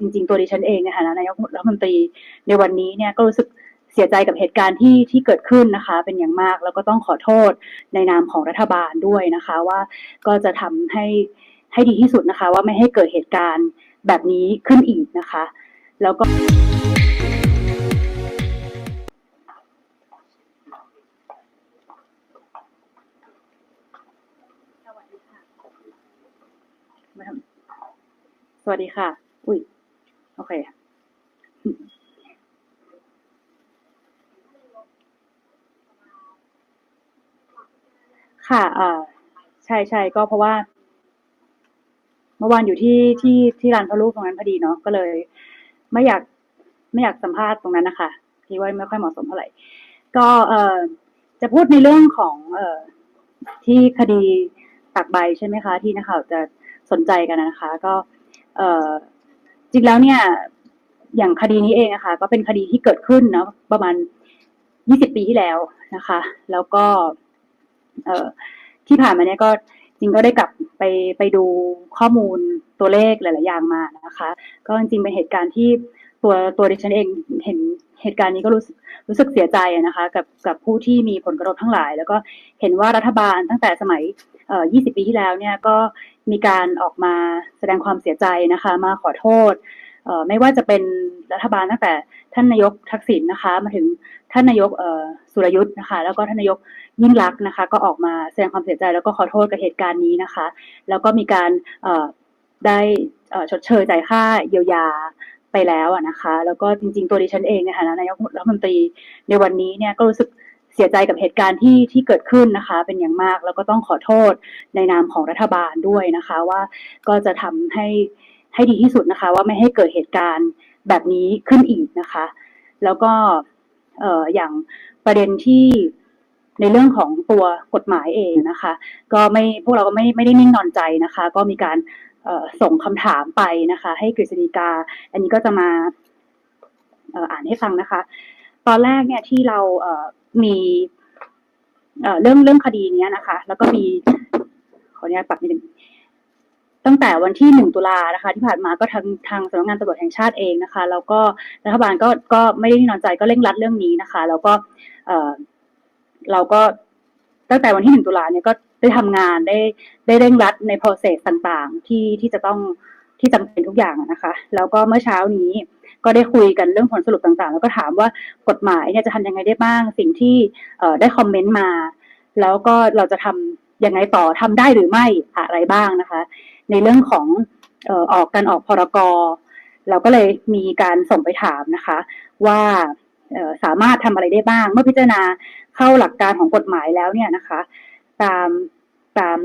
จริง ๆ ตัวดิฉันเองในฐานะนายกรัฐมนตรีในวันนี้เนี่ยก็รู้สึกเสียใจกับเหตุการณ์ที่ที่เกิดขึ้นนะคะ เป็นอย่างมากแล้วก็ต้องขอโทษในนามของรัฐบาลด้วยนะคะ ว่าก็จะทำให้ให้ดีที่สุดนะคะ ว่าไม่ให้เกิดเหตุการณ์แบบนี้ขึ้นอีกนะคะ แล้วก็สวัสดีค่ะ อุ้ย โอเค ค่ะอ่าใช่ใช่ก็เพราะว่า เมื่อวานอยู่ที่ที่ที่ร้านพระลูกตรงนั้นพอดีเนาะก็เลย ไม่อยากไม่อยากสัมภาษณ์ตรงนั้นนะคะคิดว่าไม่ค่อยเหมาะสมเท่าไหร่ ก็เอ่อจะพูดในเรื่องของ เอ่อที่คดีตักใบใช่ไหมคะ ที่นักข่าวจะสนใจกันนะคะ ก็ เอ่อ จริงแล้วเนี่ย อย่างคดีนี้เองนะคะก็เป็นคดีที่เกิดขึ้นเนาะประมาณ20ปีที่แล้วนะคะ แล้วก็ เออที่ผ่านมาเนี่ยก็จริงก็ได้กลับไปไปดูข้อมูลตัวเลขหลาย ๆ อย่างมานะคะ ก็จริงเป็นเหตุการณ์ที่ตัวตัวดิฉันเองเห็นเหตุการณ์นี้ก็รู้สึกรู้สึกเสียใจนะคะ กับกับผู้ที่มีผลกระทบทั้งหลาย แล้วก็เห็นว่ารัฐบาลตั้งแต่สมัย 20 ปีที่แล้วเนี่ยก็มีการออกมาแสดงความเสียใจนะคะ มาขอโทษไม่ว่าจะเป็นรัฐบาลตั้งแต่ท่านนายกทักษิณนะคะ มาถึงท่านนายกสุรยุทธ์นะคะ แล้วก็ท่านนายกยิ่งลักษณ์นะคะ ก็ออกมาแสดงความเสียใจแล้วก็ขอโทษกับเหตุการณ์นี้นะคะ แล้วก็มีการได้ชดเชยจ่ายค่าเยียวยาไปแล้วนะคะ แล้วก็จริง ๆ ตัวดิฉันเองในฐานะนายกรัฐมนตรีในวันนี้เนี่ยก็รู้สึก สียใจกับเหตุการณ์ที่ที่เกิดขึ้นนะคะ เป็นอย่างมากแล้วก็ต้องขอโทษในนามของรัฐบาลด้วยนะคะ ว่าก็จะทำให้ให้ดีที่สุดนะคะ ว่าไม่ให้เกิดเหตุการณ์แบบนี้ขึ้นอีกนะคะ แล้วก็เอ่ออย่างประเด็นที่ในเรื่องของตัวกฎหมายเองนะคะ ก็ไม่พวกเราก็ไม่ไม่ได้นิ่งนอนใจนะคะ ก็มีการส่งคำถามไปนะคะ ให้กฤษฎีกา อันนี้ก็จะมาอ่านให้ฟังนะคะ ตอนแรกเนี่ยที่เรา มีเรื่องเรื่องคดีเนี้ยนะคะ แล้วก็มีขออนุญาตปรับนิดนึงตั้งแต่วันที่หนึ่งตุลานะคะ ที่ผ่านมาก็ทางทางสำนักงานตำรวจแห่งชาติเองนะคะ แล้วก็รัฐบาลก็ก็ไม่ได้นิ่งนอนใจก็เร่งรัดเรื่องนี้นะคะ แล้วก็เออเราก็ตั้งแต่วันที่หนึ่งตุลาเนี่ยก็ได้ทำงานได้ได้เร่งรัดใน process ต่างๆ ที่ที่จะต้อง ที่จำเป็นทุกอย่างนะคะ แล้วก็เมื่อเช้านี้ก็ได้คุยกันเรื่องผลสรุปต่างๆ แล้วก็ถามว่ากฎหมายเนี่ยจะทำยังไงได้บ้าง สิ่งที่เอ่อได้คอมเมนต์มา แล้วก็เราจะทำยังไงต่อทำได้หรือไม่อะไรบ้างนะคะ ในเรื่องของเอ่อออกการออกพรกรเราก็เลยมีการส่งไปถามนะคะ ว่าเอ่อสามารถทำอะไรได้บ้าง เมื่อพิจารณาเข้าหลักการของกฎหมายแล้วเนี่ยนะคะ ตามตาม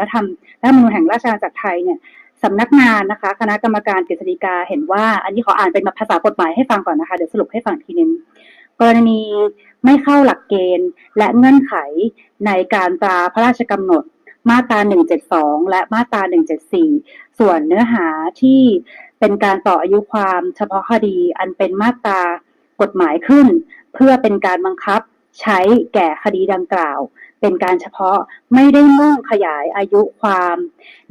รัฐธรรมรัฐธรรมนูญแห่งราชอาณาจักรไทยเนี่ย สำนักงานนะคะ คณะกรรมการกฤษฎีกาเห็นว่า อันนี้ขออ่านเป็นภาษากฎหมายให้ฟังก่อนนะคะเดี๋ยวสรุปให้ฟังทีนึงกรณีไม่เข้าหลักเกณฑ์ และเงื่อนไขในการตราพระราชกำหนดมาตรา 172 และมาตรา 174 ส่วนเนื้อหาที่เป็นการต่ออายุความเฉพาะคดีอันเป็นมาตรากฎหมายขึ้น เพื่อเป็นการบังคับใช้แก่คดีดังกล่าว เป็นการเฉพาะไม่ได้มุ่งขยายอายุความ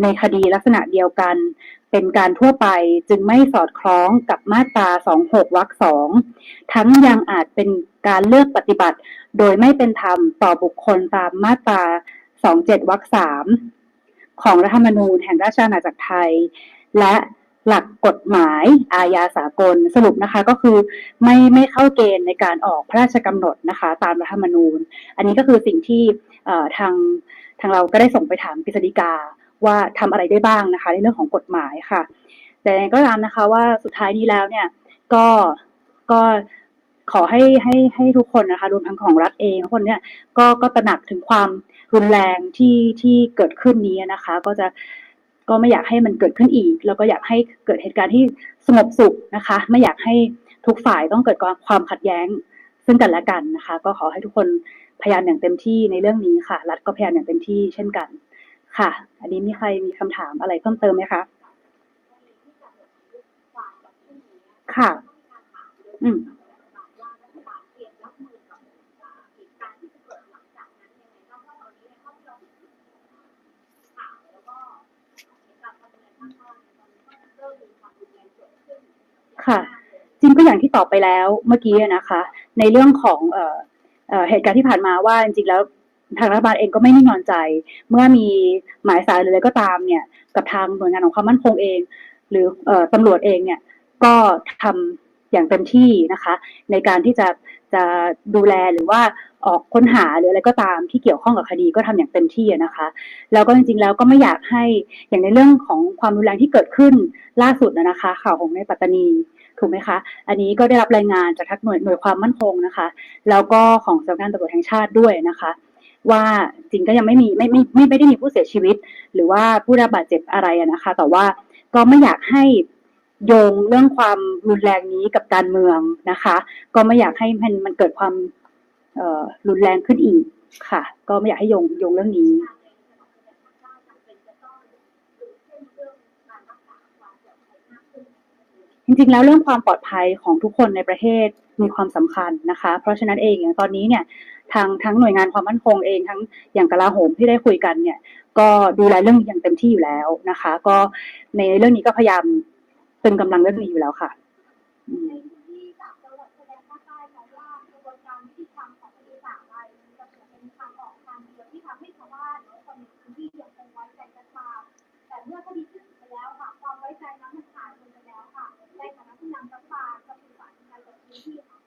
ในคดีลักษณะเดียวกัน เป็นการทั่วไปจึงไม่สอดคล้องกับมาตรา 26 วรรคสองทั้งยังอาจเป็นการเลือกปฏิบัติ โดยไม่เป็นธรรมต่อบุคคลตามมาตรา 27 วรรคสามของรัฐธรรมนูญแห่งราชอาณาจักรไทย และ หลักกฎหมายอาญาสากลสรุปนะคะก็คือไม่ไม่เข้าเกณฑ์ในการออกพระราชกำหนดนะคะ ตามรัฐธรรมนูญ อันนี้ก็คือสิ่งที่ทางทางเราก็ได้ส่งไปถามกฤษฎีกาว่าทำอะไรได้บ้างนะคะ ในเรื่องของกฎหมายค่ะ แต่ก็ตามนะคะว่าสุดท้ายนี้แล้วเนี่ยก็ก็ขอให้ให้ให้ทุกคนนะคะรวมทั้งของรัฐเองทุกคนเนี่ยก็ก็ตระหนักถึงความรุนแรงที่ที่เกิดขึ้นนี้นะคะ ก็จะ ก็ไม่อยากให้มันเกิดขึ้นอีก แล้วก็อยากให้เกิดเหตุการณ์ที่สงบสุขนะคะ ไม่อยากให้ทุกฝ่ายต้องเกิดความขัดแย้งซึ่งกันและกันนะคะ ก็ขอให้ทุกคนพยายามอย่างเต็มที่ในเรื่องนี้ค่ะ รัฐก็พยายามอย่างเต็มที่เช่นกัน ค่ะ อันนี้มีใครมีคำถามอะไรเพิ่มเติมไหมคะค่ะ อืม ค่ะ จริงก็อย่างที่ตอบไปแล้วเมื่อกี้นะคะ ในเรื่องของเอ่อเอ่อเหตุการณ์ที่ผ่านมาว่าจริงๆแล้วทางรัฐบาลเองก็ไม่นิ่งนอนใจ เมื่อมีหมายสารหรืออะไรก็ตามเนี่ย กับทางหน่วยงานของความมั่นคงเอง หรือออตำรวจเองเนี่ยก็ทำ อย่างเต็มที่นะคะ ในการที่จะจะดูแลหรือว่าออกค้นหาหรืออะไรก็ตามที่เกี่ยวข้องกับคดีก็ทำอย่างเต็มที่นะคะแล้วก็จริงๆแล้วก็ไม่อยากให้อย่างในเรื่องของความรุนแรงที่เกิดขึ้นล่าสุดนะคะ ข่าวของในปัตตานีถูกไหมคะ อันนี้ก็ได้รับรายงานจากทักหน่วยหน่วยความมั่นคงนะคะ แล้วก็ของสำนักงานตำรวจแห่งชาติด้วยนะคะ ว่าจริงก็ยังไม่มีไม่ไม่ไม่ไม่ได้มีผู้เสียชีวิต หรือว่าผู้ได้รับบาดเจ็บอะไรนะคะ แต่ว่าก็ไม่อยากให้ โยงเรื่องความรุนแรงนี้กับการเมืองนะคะ ก็ไม่อยากให้มันมันเกิดความรุนแรงขึ้นอีกค่ะ ก็ไม่อยากให้โยงโยงเรื่องนี้จริงๆแล้วเรื่องความปลอดภัยของทุกคนในประเทศมีความสำคัญนะคะ เพราะฉะนั้นเองอย่างตอนนี้เนี่ยทางทั้งหน่วยงานความมั่นคงเองทั้งอย่างกลาโหมที่ได้คุยกันเนี่ย ก็ดูแลเรื่องอย่างเต็มที่อยู่แล้วนะคะ ก็ในเรื่องนี้ก็พยายาม ตึงกำลังเรื่องนี้อยู่แล้วค่ะอืมในพื้นที่จากจังหวัดชายแดนภาคใต้มองว่ากระบวนการยุติธรรมของคดีต่างใดมันจะเป็นทางออกทางเดียวที่ทำให้ชาวบ้านหรือคนในพื้นที่ยังคงไว้ใจรัฐบาลแต่เมื่อคดีสิ้นสุดไปแล้วค่ะความไว้ใจนั้นมันขาดลงไปแล้วค่ะในฐานะผู้นำรัฐบาลจะสื่อสารยังไงกับพื้นที่ค่ะ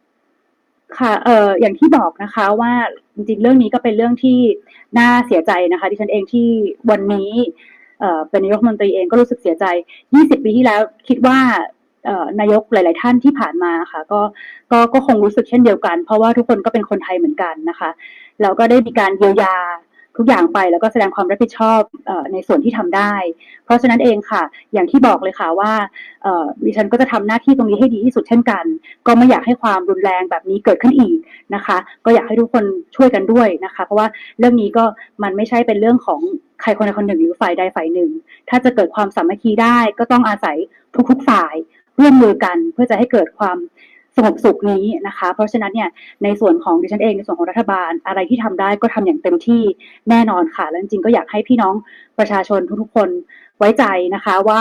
ค่ะ เอ่อ อย่างที่บอกนะคะว่าจริงๆ เรื่องนี้ก็เป็นเรื่องที่น่าเสียใจนะคะดิฉันเองที่วันนี้ เออเป็นนายกมนตรีเองก็รู้สึกเสียใจ 20 ปีที่แล้วคิดว่านายกหลาย ๆ ท่านที่ผ่านมาค่ะก็ก็ก็คงรู้สึกเช่นเดียวกัน เพราะว่าทุกคนก็เป็นคนไทยเหมือนกันนะคะแล้วก็ได้มีการเยียวยา ทุกอย่างไปแล้วก็แสดงความรับผิดชอบอในส่วนที่ทำได้ เพราะฉะนั้นเองค่ะ อย่างที่บอกเลยค่ะว่าดิฉันก็จะทำหน้าที่ตรงนี้ให้ดีที่สุดเช่นกัน ก็ไม่อยากให้ความรุนแรงแบบนี้เกิดขึ้นอีกนะคะ ก็อยากให้ทุกคนช่วยกันด้วยนะคะ เพราะว่าเรื่องนี้ก็มันไม่ใช่เป็นเรื่องของใครคนใดคนหนึ่งหรือฝ่ายใดฝ่ายหนึ่ง ถ้าจะเกิดความสามัคคีได้ก็ต้องอาศัยทุกๆฝ่ายร่วมมือกันเพื่อจะให้เกิดความ สงบสุขนี้นะคะ เพราะฉะนั้นเนี่ยในส่วนของดิฉันเองในส่วนของรัฐบาล อะไรที่ทำได้ก็ทำอย่างเต็มที่แน่นอนค่ะ และจริงก็อยากให้พี่น้องประชาชนทุกๆคนไว้ใจนะคะว่า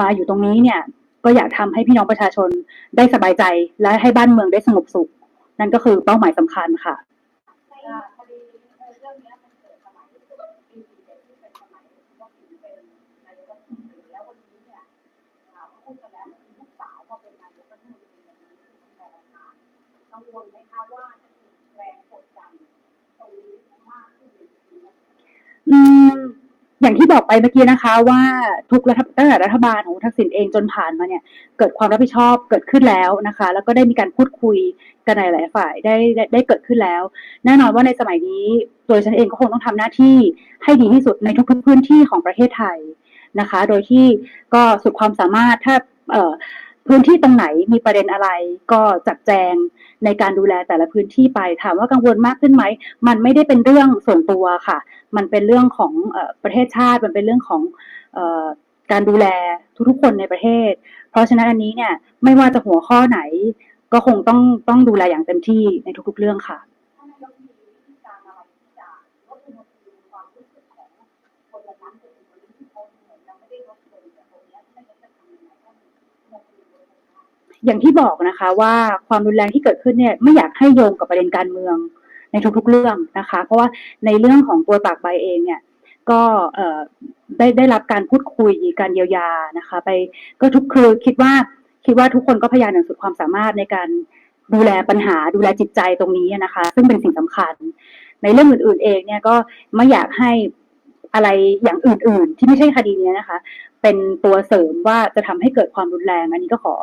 มาอยู่ตรงนี้เนี่ยก็อยากทำให้พี่น้องประชาชนได้สบายใจ และให้บ้านเมืองได้สงบสุข นั่นก็คือเป้าหมายสำคัญค่ะ ในคดีเรื่องนี้มันเกิดสมัยปี47ที่เป็นสมัยที่ว่าถึงเป็นนายกรัฐมนตรีแล้ววันนี้เนี่ยเราพูดกันแล้วคือลูกสาวมาเป็นนายกรัฐมนตรีแบบนี้คือคุณแม่ทาน กังวลไหมคะว่าจะถูกแรงกดดันตรงนี้มากขึ้นอืมอย่างที่บอกไปเมื่อกี้นะคะ ว่าทุกรัฐตั้งแต่รัฐบาลของทักษิณเองจนผ่านมาเนี่ย เกิดความรับผิดชอบเกิดขึ้นแล้วนะคะ แล้วก็ได้มีการพูดคุยกันหลาย ๆ ฝ่ายได้ได้ได้เกิดขึ้นแล้ว แน่นอนว่าในสมัยนี้ตัวฉันเองก็คงต้องทำหน้าที่ให้ดีที่สุดในทุก ๆ พื้นที่ของประเทศไทยนะคะ โดยที่ก็สุดความสามารถถ้าเอ่อพื้นที่ตรงไหนมีประเด็นอะไรก็จัดแจง ในการดูแลแต่ละพื้นที่ไปถามว่ากังวลมากขึ้นไหมมันไม่ได้เป็นเรื่องส่วนตัวค่ะ มันเป็นเรื่องของอประเทศชาติ มันเป็นเรื่องของอการดูแลทุกๆคนในประเทศ เพราะฉะนั้นอันนี้เนี่ยไม่ว่าจะหัวข้อไหนก็คงต้องต้องดูแลอย่างเต็มที่ในทุกๆเรื่องค่ะ อย่างที่บอกนะคะ ว่าความรุนแรงที่เกิดขึ้นเนี่ยไม่อยากให้โยงกับประเด็นการเมืองในทุกๆเรื่องนะคะ เพราะว่าในเรื่องของตัวตากใบเองเนี่ยก็ได้ได้รับการพูดคุยการเยียวยานะคะ ไปก็ทุกคือคิดว่าคิดว่าทุกคนก็พยายามอย่างสุดความสามารถในการดูแลปัญหาดูแลจิตใจตรงนี้นะคะ ซึ่งเป็นสิ่งสำคัญ ในเรื่องอื่น ๆ เองเนี่ยก็ไม่อยากให้ อะไรอย่างอื่น ๆ ที่ไม่ใช่คดีนี้นะคะ เป็นตัวเสริมว่าจะทำให้เกิดความรุนแรง อันนี้ก็ขอ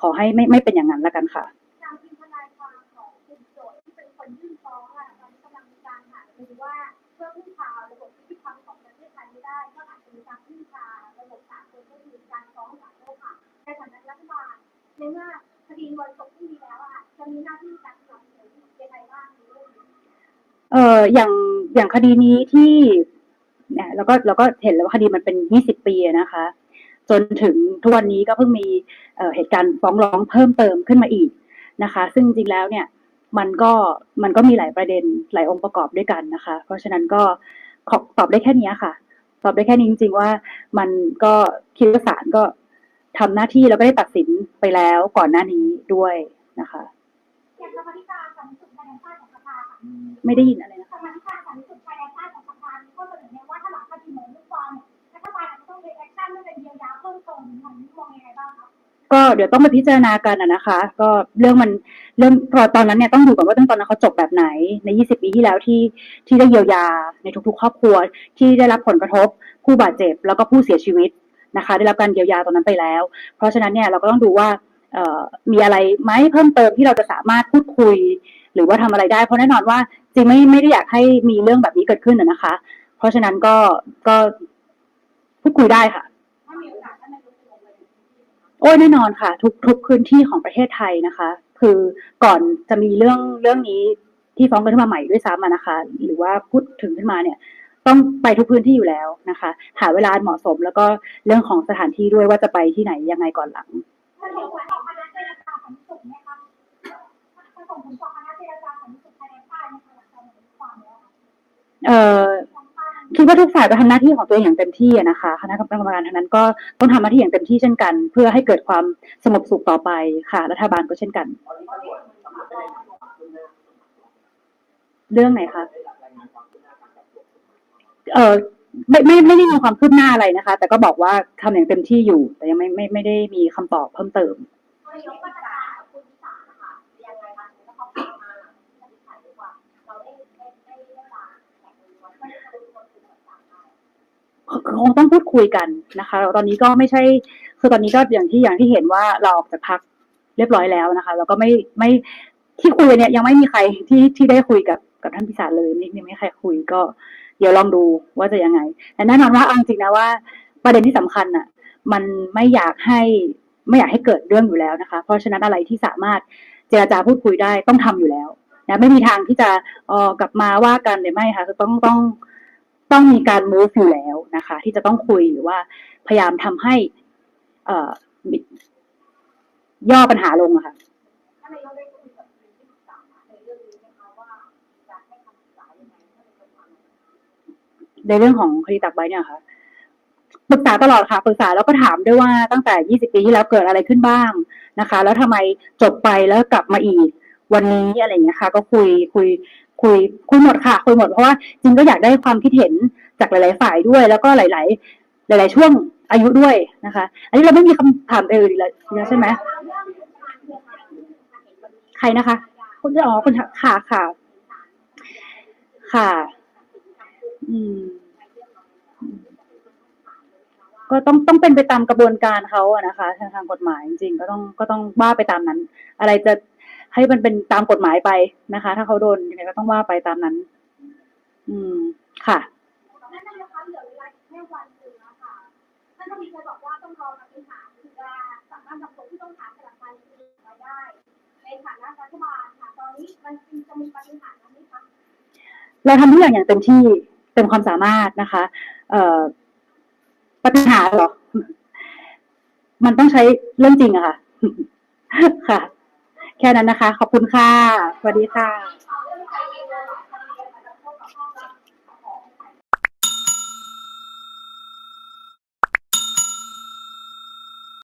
ขอให้ไม่ไม่เป็นอย่างนั้นละกันค่ะทางทีมทนายความของกลุ่มโจทย์ที่เป็นคนยื่นฟ้องอะตอนนี้กำลังมีการหารือว่าเพื่อพึ่งพาระบบยุติธรรมของประเทศไทยไม่ได้ก็อาจจะมีการพึ่งพาระบบศาลก็คือการฟ้องศาลโลกค่ะในฐานะรัฐบาลในเมื่อคดีวันจบที่ดีแล้วอะจะมีหน้าที่การสนับสนุนยังไงบ้างในเรื่องนี้เอ่ออย่างอย่างคดีนี้ที่ แล้วก็เราก็เห็นแล้วว่าคดีมันเป็น20ปีอะนะคะ จนถึงทุกวันนี้ก็เพิ่งมีเอ่อเหตุการณ์ฟ้องร้องเพิ่มเติมขึ้นมาอีกนะคะ ซึ่งจริงๆแล้วเนี่ยมันก็มันก็มีหลายประเด็นหลายองค์ประกอบด้วยกันนะคะ เพราะฉะนั้นก็ขอตอบได้แค่นี้ค่ะ ตอบได้แค่นี้จริง ๆ ว่ามันก็คิดว่าศาลก็ทำหน้าที่แล้วก็ได้ตัดสินไปแล้วก่อนหน้านี้ด้วยนะคะอย่างกรรมาธิการสันติสุขภายในชาติของสภาค่ะไม่ได้ยินอะไรนะกร ต้องเทคแอคชั่นเพื่อเป็นเยียวยาเพิ่มเติมของนี้มองยังไงบ้างคะก็เดี๋ยวต้องไปพิจารณากันนะคะ ก็เรื่องมันเรื่องตอนนั้นเนี่ยต้องดูก่อนว่าตั้งตอนนั้นเขาจบแบบไหนใน 20 ปีที่แล้วที่ที่ได้เยียวยาในทุกๆ ครอบครัว ที่ได้รับผลกระทบ ผู้บาดเจ็บแล้วก็ผู้เสียชีวิตนะคะ ได้รับการเยียวยาตอนนั้นไปแล้ว เพราะฉะนั้นเนี่ยเราก็ต้องดูว่ามีอะไรไหมเพิ่มเติมที่เราจะสามารถพูดคุย หรือว่าทำอะไรได้เพราะแน่นอนว่าจริงไม่ไม่ได้อยากให้มีเรื่องแบบนี้เกิดขึ้นนะคะ เพราะฉะนั้นก็ก็พูดคุยได้ค่ะ โอ้ยแน่นอนค่ะ ทุกทุกพื้นที่ของประเทศไทยนะคะ คือก่อนจะมีเรื่องเรื่องนี้ที่ฟ้องกันขึ้นมาใหม่ด้วยซ้ำนะคะ หรือว่าพูดถึงขึ้นมาเนี่ย ต้องไปทุกพื้นที่อยู่แล้วนะคะ หาเวลาเหมาะสมแล้วก็เรื่องของสถานที่ด้วยว่าจะไปที่ไหนยังไงก่อนหลังเอ่อ คิดว่าทุกฝ่ายก็ทำหน้าที่ของตัวเองอย่างเต็มที่นะคะคณะกรรมการทั้งนั้นก็ต้องทำหน้าที่อย่างเต็มที่เช่นกัน เพื่อให้เกิดความสงบสุขต่อไปค่ะ รัฐบาลก็เช่นกัน เรื่องไหนคะเออไม่ไม่ไม่ได้มีความคืบหน้าอะไรนะคะ แต่ก็บอกว่าทำอย่างเต็มที่อยู่ แต่ยังไม่ไม่ไม่ได้มีคำตอบเพิ่มเติม คงต้องพูดคุยกันนะคะ ตอนนี้ก็ไม่ใช่คือตอนนี้ก็อย่างที่อย่างที่เห็นว่าเราออกจากพักเรียบร้อยแล้วนะคะ แล้วก็ไม่ไม่ที่คุยเนี่ยยังไม่มีใครที่ที่ได้คุยกับกับท่านพิสารเลยไม่ไม่มีใครคุยก็เดี๋ยวลองดูว่าจะยังไงแต่แน่นอนว่าเอาจริงนะว่า ประเด็นที่สำคัญน่ะ มันไม่อยากให้ไม่อยากให้เกิดเรื่องอยู่แล้วนะคะ เพราะฉะนั้นอะไรที่สามารถเจรจาพูดคุยได้ต้องทำอยู่แล้วนะไม่มีทางที่จะเออกลับมาว่ากันหรือไม่ค่ะคือต้องต้อง ต้องมีการ move อยู่แล้วนะคะ ที่จะต้องคุยหรือว่าพยายามทำให้ย่อปัญหาลงอะค่ะท่านนายกได้คุยกับคุณที่ปรึกษาในเรื่องนี้ไหมคะให้คำปรึกษายังไงให้เป็นเรื่องของคดีตักใบเนี่ยค่ะปรึกษาตลอดค่ะปรึกษาแล้วก็ถามด้วยว่าตั้งแต่ 20 ปีที่แล้วเกิดอะไรขึ้นบ้างนะคะ แล้วทำไมจบไปแล้วกลับมาอีก วันนี้อะไรอย่างเงี้ยค่ะ ก็คุยคุย คุยคุยหมดค่ะ คุยหมดเพราะว่าจริงก็อยากได้ความคิดเห็นจากหลาย ๆ ฝ่ายด้วย แล้วก็หลาย ๆ หลาย ๆ ช่วงอายุด้วยนะคะ อันนี้เราไม่มีคำถามอื่นเลยใช่ไหมใครนะคะ คุณจะอ๋อคุณค่ะค่ะ ค่ะ อืม ก็ต้องต้องเป็นไปตามกระบวนการเขาอะนะคะทางทางกฎหมายจริงๆก็ต้องก็ต้องว่าไปตามนั้น อะไรจะ ให้มันเป็นตามกฎหมายไปนะคะ ถ้าเขาโดนยังไงก็ต้องว่าไปตามนั้น อืมค่ะนั่นนะคะเหลือเวลาอีกแค่วันหนึ่งนะคะท่านก็มีเคยบอกว่าต้องรอปฏิหารย์ถึงจะสามารถนำตัวผู้ต้องหาสลับมาในคดีไว้ได้ในฐานะรัฐบาลค่ะตอนนี้มันจะมีปฏิหารย์นั้นไหมคะเราทำทุกอย่างอย่างเต็มที่เต็มความสามารถนะคะ เอ่อปัญหาเหรอ มันต้องใช้เรื่องจริงอะค่ะ ค่ะ แค่นั้นนะคะ ขอบคุณค่ะ สวัสดีค่ะ